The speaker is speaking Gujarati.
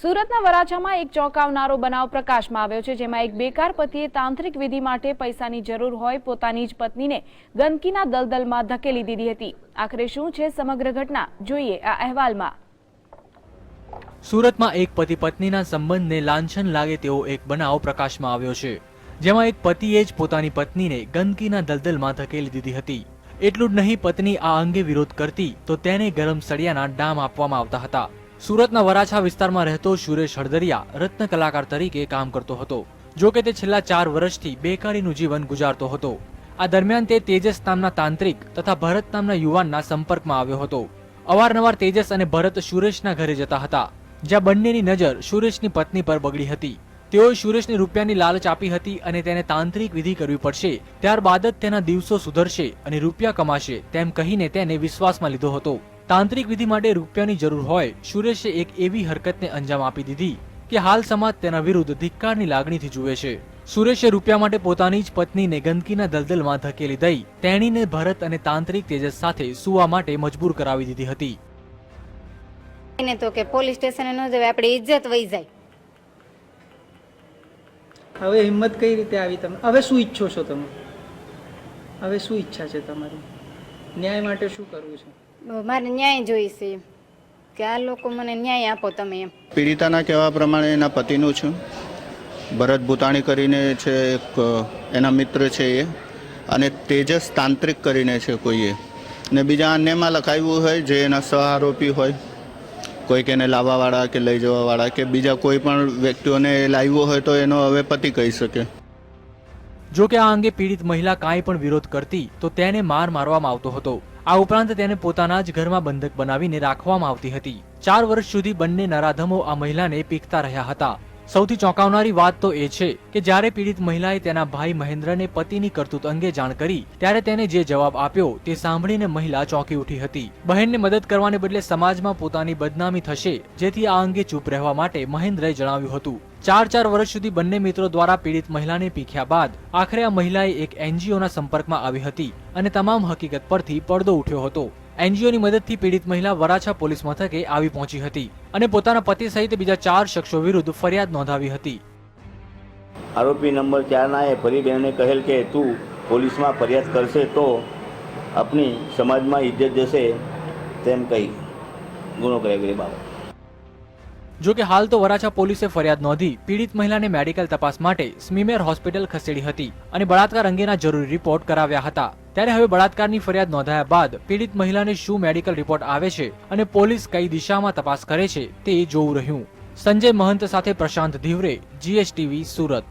સુરતના વરાછામાં એક ચોંકાવનારો બનાવ પ્રકાશમાં આવ્યો છે, જેમાં એક બેકાર પતિએ તાંત્રિક વિધિ માટે પૈસાની જરૂર હોય પોતાની જ પત્નીને ગંદકીના દલદલમાં ધકેલી દીધી હતી. આખરે શું છે સમગ્ર ઘટના? જોઈએ આ અહેવાલમાં. સુરતમાં એક પતિ પત્નીના સંબંધને લાંછન લાગે તેવો એક બનાવ પ્રકાશમાં આવ્યો છે, જેમાં એક પતિએ જ પોતાની પત્નીને ગંદકીના દલદલમાં ધકેલી દીધી હતી. એટલું જ નહીં, પત્ની આ અંગે વિરોધ કરતી તો તેને ગરમ સળિયાના ડામ આપવામાં આવતા હતા. સુરતના વરાછા વિસ્તારમાં રહેતો સુરેશ હળદરિયા રત્ન કલાકાર તરીકે કામ કરતો હતો. જો કે તે છેલ્લા ચાર વર્ષથી બેકારીનું જીવન ગુજારતો હતો. આ દરમિયાન તે તેજસ નામના તાંત્રિક તથા ભરત નામના યુવાનના સંપર્કમાં આવ્યો હતો. અવારનવાર તેજસ અને ભરત સુરેશના ઘરે જતા હતા, જ્યાં બંનેની નજર સુરેશની પત્ની પર બગડી હતી. તેઓએ સુરેશને રૂપિયાની લાલચ આપી હતી અને તેને તાંત્રિક વિધિ કરવી પડશે, ત્યારબાદ જ તેના દિવસો સુધરશે અને રૂપિયા કમાશે તેમ કહીને તેને વિશ્વાસમાં લીધો હતો. તાંત્રિક વિધિ માટે રૂપિયાની જરૂર હોય સુરેશે એક એવી હરકતને અંજામ આપી દીધી કે હાલ સમાજ તેના વિરુદ્ધ ધિક્કારની લાગણીથી જુએ છે. સુરેશે રૂપિયા માટે પોતાની જ પત્નીને ગંદકીના દલદલમાં ધકેલી દઈ તેણીને ભરત અને તાંત્રિક તેજસ સાથે સુવા માટે મજબૂર કરાવી દીધી હતી. એને તો કે પોલીસ સ્ટેશને ન જવાય આપણે ઇજ્જત વહી જાય. હવે હિંમત કઈ રીતે આવી તમે હવે શું ઈચ્છો છો તમે? હવે શું ઈચ્છા છે તમારી? ન્યાય માટે શું કરવું છે? મારે ન્યાય જોઈશે. કે આ લોકો મને ન્યાય આપો તમે એમ. પીડિતાના કહેવા પ્રમાણે એના પતિનું છું. ભરત ભૂતાણી કરીને છે એક એના મિત્ર છે એ. અને તેજસ તાંત્રિક કરીને છે કોઈએ ને બીજા અન્યમાં લખાવ્યું હોય જે એના સહ આરોપી હોય. કોઈક એને લાવવાવાળા કે લઈ જવાવાળા કે બીજા કોઈ પણ વ્યક્તિઓને લાવ્યો હોય તો એનો હવે પતિ કહી શકે. જો કે આ અંગે પીડિત મહિલા કાંઈ પણ વિરોધ કરતી તો તેને માર મારવામાં આવતો હતો. આ ઉપરાંત તેને પોતાના જ ઘરમાં બંધક બનાવીને રાખવામાં આવતી હતી. ચાર વર્ષ સુધી બંને નરાધમો આ મહિલાને પીકતા રહ્યા હતા. સૌથી ચોંકાવનારી વાત તો એ છે કે જ્યારે પીડિત મહિલાએ તેના ભાઈ મહેન્દ્રને પતિની કરતૂત અંગે જાણ કરી, ત્યારે તેને જે જવાબ આપ્યો તે સાંભળીને મહિલા ચોંકી ઉઠી હતી. બહેનને મદદ કરવાને બદલે સમાજમાં પોતાની બદનામી થશે, જેથી આ અંગે ચૂપ રહેવા માટે મહેન્દ્રએ જણાવ્યું હતું. ચાર ચાર વર્ષ સુધી બંને મિત્રો દ્વારા પીડિત મહિલાને પીખ્યા બાદ આખરે આ મહિલાએ એક એનજીઓના સંપર્કમાં આવી હતી અને તમામ હકીકત પરથી પડદો ઉઠ્યો હતો. એનજીઓની મદદથી પીડિત મહિલા વરાછા પોલીસ મથકે આવી પહોંચી હતી અને પોતાના પતિ સહિત બીજા ચાર શખ્સો વિરુદ્ધ ફરિયાદ નોંધાવી હતી. આરોપી નંબર ચારના એ ફરી બહેને કહેલ કે તું પોલીસમાં ફરિયાદ કરશે તો આપણી સમાજમાં ઇજ્જત જશે તેમ કહી ગુનો કર્યા બાબત. જો કે હાલ તો વરાછા પોલીસે ફરિયાદ નોંધી પીડિત મહિલાને મેડિકલ તપાસ માટે સ્મીમેર હોસ્પિટલ ખસેડી હતી અને બળાત્કાર અંગેના જરૂરી રિપોર્ટ કરાવ્યા હતા. ત્યારે હવે બળાત્કારની ફરિયાદ નોંધાયા બાદ પીડિત મહિલાને શું મેડિકલ રિપોર્ટ આવે છે અને પોલીસ કઈ દિશામાં તપાસ કરે છે તે જોવું રહ્યું. સંજય મહંત સાથે પ્રશાંત ધીવરે જીએસટીવી સુરત.